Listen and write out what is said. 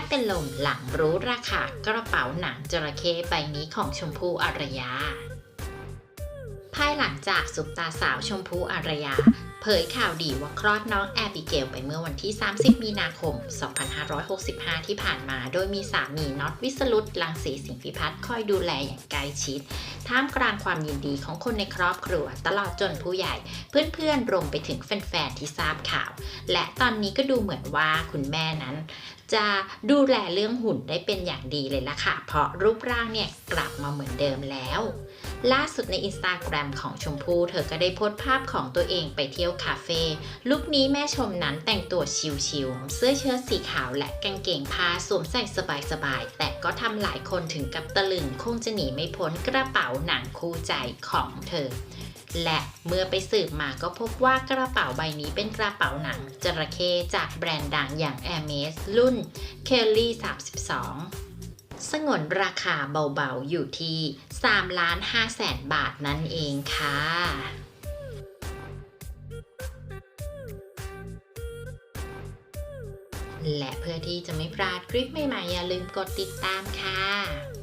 บเป็นลมหลังรู้ราคากระเป๋าหนังจระเข้ใบนี้ของชมพู่อารยา ภายหลังจากซุปตาสาวชมพู่อารยา เผยข่าวดีว่าคลอดน้องแอบิเกลไปเมื่อวันที่ 30 มีนาคม 2565 ที่ผ่านมา โดยมีสามีน็อตวิสรุตลังสีสิงพิพัฒน์คอยดูแลอย่างใกล้ชิด ท่ามกลางความยินดีของคนในครอบครัว ตลอดจนผู้ใหญ่ เพื่อนๆรวมไปถึงแฟนๆที่ทราบข่าว และตอนนี้ก็ดูเหมือนว่าคุณแม่นั้น จะดูแลเรื่องหุ่นได้เป็นอย่างดีเลยล่ะค่ะ เพราะรูปร่างเนี่ยกลับมาเหมือนเดิมแล้ว ล่าสุดในอินสตาแกรมของชมพู่เธอก็ได้โพสต์ภาพของตัวเองไปเที่ยวคาเฟ่ลุคนี้แม่ชมนั้นแต่งตัวชิลๆเสื้อเชิ้ตสีขาวและกางเกงผ้าสวมใส่สบายๆ แต่ก็ทำหลายคนถึงกับตะลึงคงจะหนีไม่พ้นกระเป๋าหนังคู่ใจของเธอและเมื่อไปสืบมาก็พบว่ากระเป๋าใบนี้เป็นกระเป๋าหนังจระเข้จากแบรนด์ดังอย่าง Hermes รุ่น Kelly 32 สงวนราคาเบาๆ อยู่ที่3ล้าน5แสนบาทนั่นเองค่ะและเพื่อที่จะไม่พลาดคลิปใหม่ๆ อย่าลืมกดติดตามค่ะ